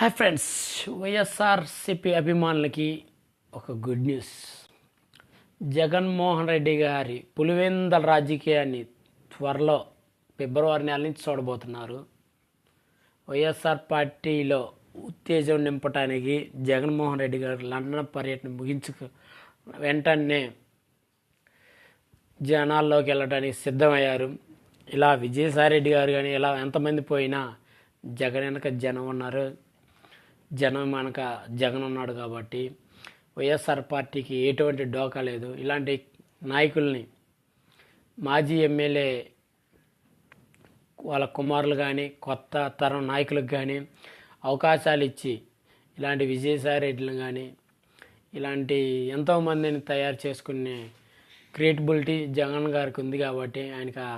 Hi friends YSRCP అభిమానులకి ఒక good news. Jaganmohan Reddy గారి పులివెందల రాజకీయాన్ని త్వరలో ఫిబ్రవరి నెల నుంచి చూడబోతున్నారు. వైఎస్ఆర్ పార్టీలో ఉత్తేజం నింపడానికి జగన్మోహన్ రెడ్డి గారు లండన్ పర్యటన ముగించుకు వెంటనే జనాల్లోకి వెళ్ళడానికి సిద్ధమయ్యారు. ఇలా విజయసాయిరెడ్డి గారు కానీ ఇలా ఎంతమంది పోయినా జగన్ వెనక జనం ఉన్నారు. జనం వెనక జగన్ ఉన్నాడు కాబట్టి వైఎస్ఆర్ పార్టీకి ఎటువంటి డోకా లేదు. ఇలాంటి నాయకుల్ని మాజీ ఎమ్మెల్యే వాళ్ళ కుమారులు కానీ కొత్త తరం నాయకులకు కానీ అవకాశాలు ఇచ్చి ఇలాంటి విజయసాయి రెడ్డిని కానీ ఇలాంటి ఎంతోమందిని తయారు చేసుకునే క్రియేటబిలిటీ జగన్ గారికి ఉంది కాబట్టి ఆయనకు ఆ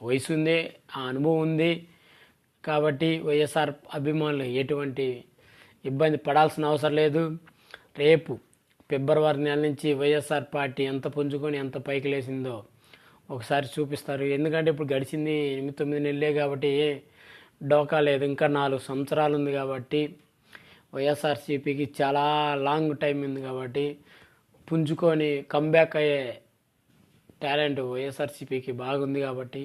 వయసు ఉంది ఆ అనుభవం ఉంది కాబట్టి వైఎస్ఆర్ అభిమానులు ఎటువంటి ఇబ్బంది పడాల్సిన అవసరం లేదు. రేపు ఫిబ్రవరి నెల నుంచి వైఎస్ఆర్ పార్టీ ఎంత పుంజుకొని ఎంత పైకి లేచిందో ఒకసారి చూపిస్తారు. ఎందుకంటే ఇప్పుడు గడిచింది ఎనిమిది తొమ్మిది నెలలే కాబట్టి ఏ డోకా లేదు. ఇంకా నాలుగు సంవత్సరాలు ఉంది కాబట్టి వైఎస్ఆర్సీపీకి చాలా లాంగ్ టైం ఉంది కాబట్టి పుంజుకొని కంబ్యాక్ అయ్యే టాలెంట్ వైఎస్ఆర్సీపీకి బాగుంది కాబట్టి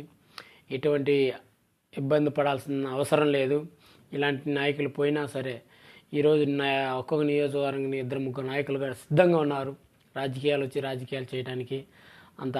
ఎటువంటి ఇబ్బంది పడాల్సిన అవసరం లేదు. ఇలాంటి నాయకులు పోయినా సరే ఈరోజు ఒక్కొక్క నియోజకవర్గం ఇద్దరు ముగ్గురు నాయకులు కూడా సిద్ధంగా ఉన్నారు. రాజకీయాలు వచ్చి రాజకీయాలు చేయడానికి అంత